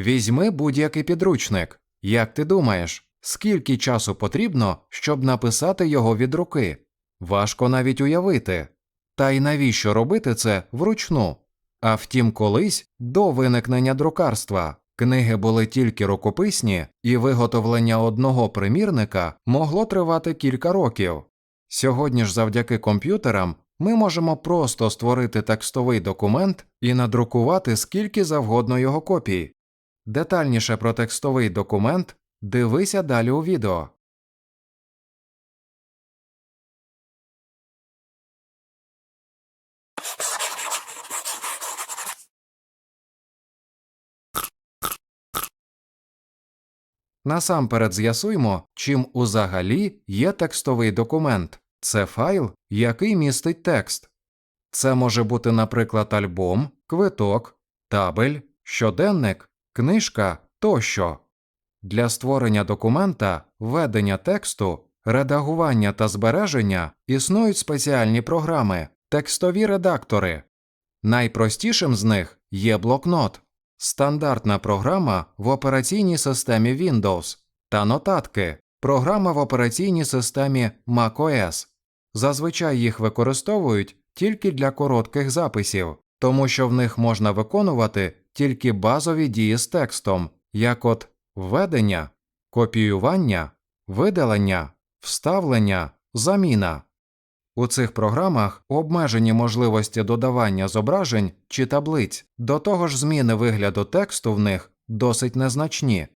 Візьми будь-який підручник. Як ти думаєш, скільки часу потрібно, щоб написати його від руки? Важко навіть уявити. Та й навіщо робити це вручну? А втім, колись, до виникнення друкарства, книги були тільки рукописні, і виготовлення одного примірника могло тривати кілька років. Сьогодні ж, завдяки комп'ютерам, ми можемо просто створити текстовий документ і надрукувати скільки завгодно його копій. Детальніше про текстовий документ дивися далі у відео. Насамперед з'ясуймо, чим узагалі є текстовий документ. Це файл, який містить текст. Це може бути, наприклад, альбом, квиток, табель, щоденник, книжка тощо. Для створення документа, введення тексту, редагування та збереження існують спеціальні програми, текстові редактори. Найпростішим з них є блокнот, стандартна програма в операційній системі Windows та нотатки, програма в операційній системі macOS. Зазвичай їх використовують тільки для коротких записів, тому що в них можна виконувати тільки базові дії з текстом, як от введення, копіювання, видалення, вставлення, заміна. У цих програмах обмежені можливості додавання зображень чи таблиць, до того ж зміни вигляду тексту в них досить незначні,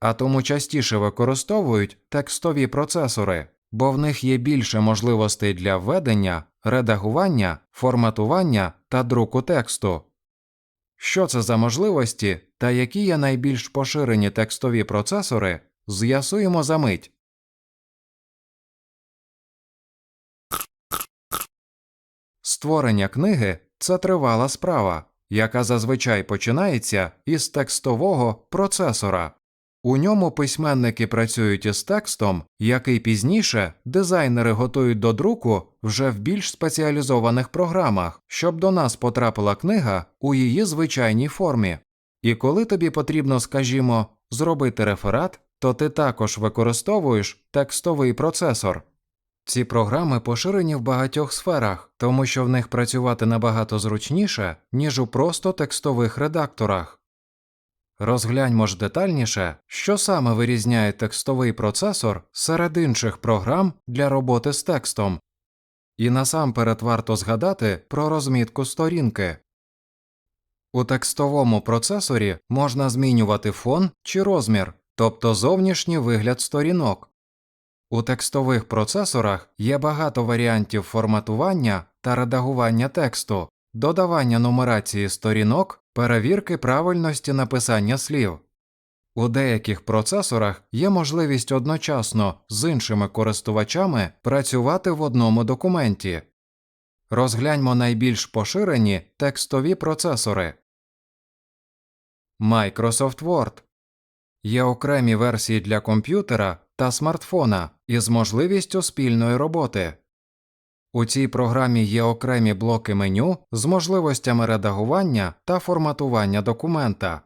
а тому частіше використовують текстові процесори, бо в них є більше можливостей для введення, редагування, форматування та друку тексту. Що це за можливості та які є найбільш поширені текстові процесори, з'ясуємо за мить. Створення книги це тривала справа, яка зазвичай починається із текстового процесора. У ньому письменники працюють із текстом, який пізніше дизайнери готують до друку вже в більш спеціалізованих програмах, щоб до нас потрапила книга у її звичайній формі. І коли тобі потрібно, скажімо, зробити реферат, то ти також використовуєш текстовий процесор. Ці програми поширені в багатьох сферах, тому що в них працювати набагато зручніше, ніж у просто текстових редакторах. Розгляньмо ж детальніше, що саме вирізняє текстовий процесор серед інших програм для роботи з текстом. І насамперед варто згадати про розмітку сторінки. У текстовому процесорі можна змінювати фон чи розмір, тобто зовнішній вигляд сторінок. У текстових процесорах є багато варіантів форматування та редагування тексту, додавання нумерації сторінок, перевірки правильності написання слів. У деяких процесорах є можливість одночасно з іншими користувачами працювати в одному документі. Розгляньмо найбільш поширені текстові процесори. Microsoft Word Є окремі версії для комп'ютера та смартфона із можливістю спільної роботи. У цій програмі є окремі блоки меню з можливостями редагування та форматування документа.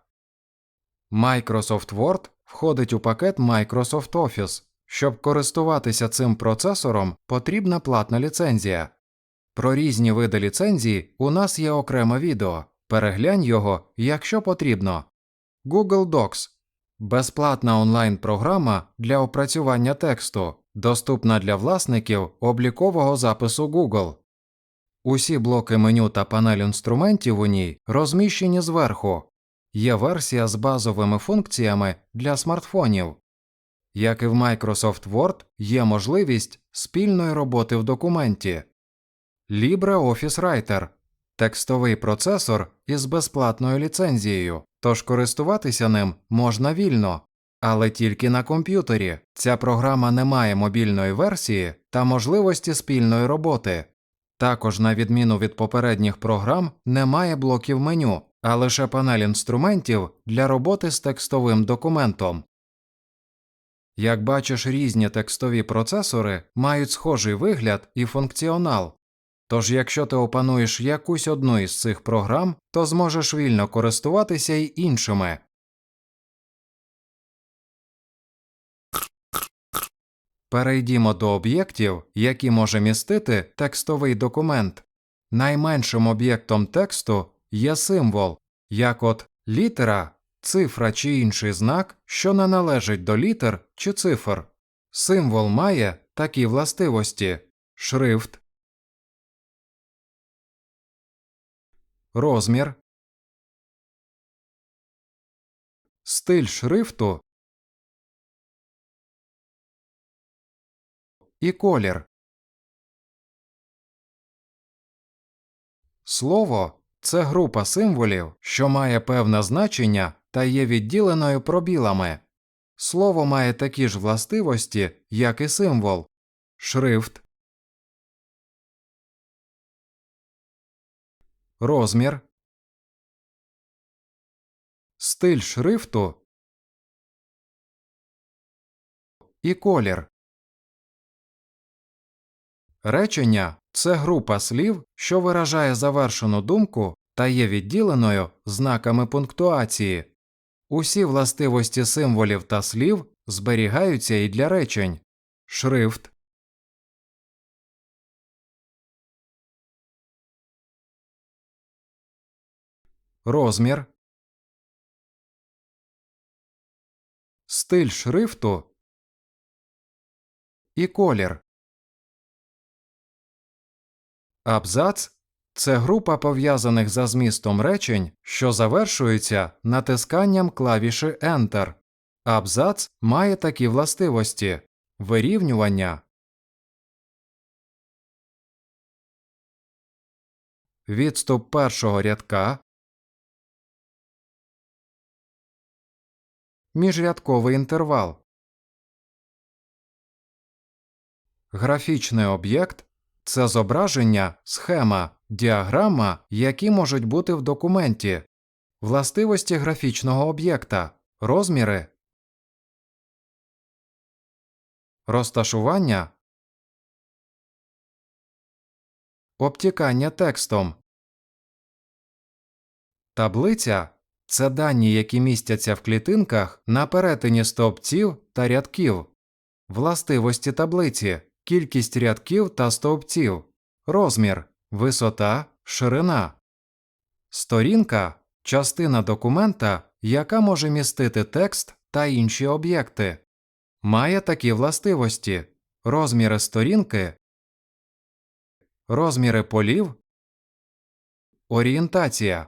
Microsoft Word входить у пакет Microsoft Office. Щоб користуватися цим процесором, потрібна платна ліцензія. Про різні види ліцензії у нас є окреме відео. Переглянь його, якщо потрібно. Google Docs безплатна онлайн програма для опрацювання тексту, доступна для власників облікового запису Google. Усі блоки меню та панель інструментів у ній розміщені зверху. Є версія з базовими функціями для смартфонів. Як і в Microsoft Word, є можливість спільної роботи в документі. LibreOffice Writer текстовий процесор із безплатною ліцензією, тож користуватися ним можна вільно, але тільки на комп'ютері. Ця програма не має мобільної версії та можливості спільної роботи. Також, на відміну від попередніх програм, немає блоків меню, а лише панель інструментів для роботи з текстовим документом. Як бачиш, різні текстові процесори мають схожий вигляд і функціонал. Тож, якщо ти опануєш якусь одну із цих програм, то зможеш вільно користуватися й іншими. Перейдімо до об'єктів, які може містити текстовий документ. Найменшим об'єктом тексту є символ, як от літера, цифра чи інший знак, що не належить до літер чи цифр. Символ має такі властивості шрифт, розмір, стиль шрифту і колір. Слово це група символів, що має певне значення та є відділеною пробілами. Слово має такі ж властивості, як і символ шрифт, розмір, стиль шрифту і колір. Речення це група слів, що виражає завершену думку та є відділеною знаками пунктуації. Усі властивості символів та слів зберігаються і для речень шрифт, розмір, стиль шрифту і колір. Абзац це група пов'язаних за змістом речень, що завершуються натисканням клавіші Enter. Абзац має такі властивості вирівнювання, відступ першого рядка, міжрядковий інтервал. Графічний об'єкт це зображення, схема, діаграма, які можуть бути в документі, властивості графічного об'єкта, розміри, розташування, обтікання текстом. Таблиця це дані, які містяться в клітинках на перетині стовпців та рядків, властивості таблиці кількість рядків та стовпців, розмір, висота, ширина. Сторінка частина документа, яка може містити текст та інші об'єкти. Має такі властивості розміри сторінки, розміри полів, орієнтація.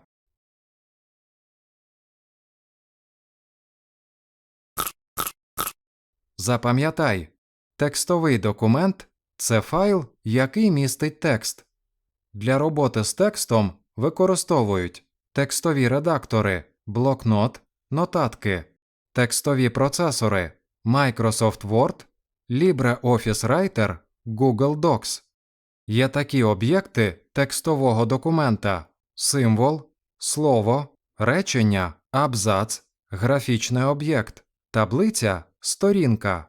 Запам'ятай Текстовий документ це файл, який містить текст. Для роботи з текстом використовують текстові редактори, блокнот, нотатки, текстові процесори Microsoft Word, LibreOffice Writer, Google Docs. Є такі об'єкти текстового документа символ, слово, речення, абзац, графічний об'єкт, таблиця, сторінка.